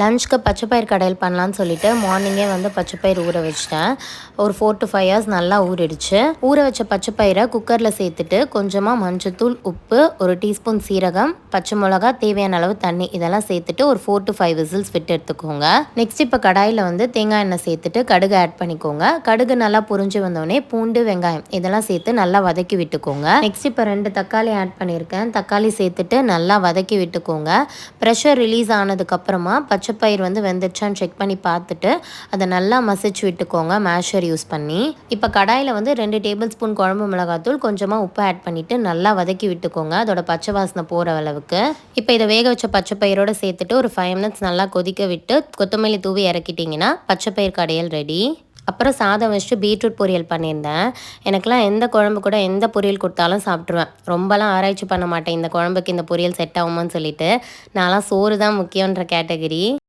லஞ்சுக்கு பச்சைப்பயிர் கடையில் பண்ணலான்னு சொல்லிட்டு மார்னிங்கே வந்து பச்சைப்பயிர் ஊற வச்சிட்டேன். ஒரு ஃபோர் டு ஃபைவ் ஹவர்ஸ் நல்லா ஊறிடுச்சு. ஊற வச்ச பச்சைப்பயிரை குக்கரில் சேர்த்துட்டு கொஞ்சமாக மஞ்சத்தூள் உப்பு ஒரு டீஸ்பூன் சீரகம் பச்சை மிளகா தேவையான அளவு தண்ணி இதெல்லாம் சேர்த்துட்டு ஒரு ஃபோர் டு ஃபைவ் விசில்ஸ் விட்டு எடுத்துக்கோங்க. நெக்ஸ்ட் இப்போ கடாயில் வந்து தேங்காய் எண்ணெய் சேர்த்துட்டு கடுகு ஆட் பண்ணிக்கோங்க. கடுகு நல்லா புரிஞ்சு வந்தோடனே பூண்டு வெங்காயம் இதெல்லாம் சேர்த்து நல்லா வதக்கி விட்டுக்கோங்க. நெக்ஸ்ட் இப்போ ரெண்டு தக்காளி ஆட் பண்ணியிருக்கேன். தக்காளி சேர்த்துட்டு நல்லா வதக்கி விட்டுக்கோங்க. ப்ரெஷர் ரிலீஸ் ஆனதுக்கப்புறமா பச்சை பச்சைப்பயிர் வந்து வெந்துடுச்சான்னு செக் பண்ணி பார்த்துட்டு அதை நல்லா மசிச்சு விட்டுக்கோங்க மேஷர் யூஸ் பண்ணி. இப்போ கடாயில் வந்து ரெண்டு டேபிள் ஸ்பூன் குழம்பு மிளகாத்தூள் கொஞ்சமாக உப்பு ஆட் பண்ணிவிட்டு நல்லா வதக்கி விட்டுக்கோங்க அதோட பச்சை வாசனை போகிற அளவுக்கு. இப்போ இதை வேக வச்ச பச்சைப்பயிரோடு சேர்த்துட்டு ஒரு ஃபைவ் மினிட்ஸ் நல்லா கொதிக்க விட்டு கொத்தமல்லி தூவி இறக்கிட்டிங்கன்னா பச்சைப்பயிர் கடையல் ரெடி அப்புறம் சாதம் வச்சுட்டு பீட்ரூட் பொரியல் பண்ணியிருந்தேன். எனக்குலாம் எந்த குழம்பு கூட எந்த பொரியல் கொடுத்தாலும் சாப்பிட்ருவேன் ரொம்பலாம் ஆராய்ச்சி பண்ண மாட்டேன். இந்த குழம்புக்கு இந்த பொரியல் செட் ஆகுமான்னு சொல்லிட்டு. நான்லாம் சோறு தான் முக்கியன்ற கேட்டகரி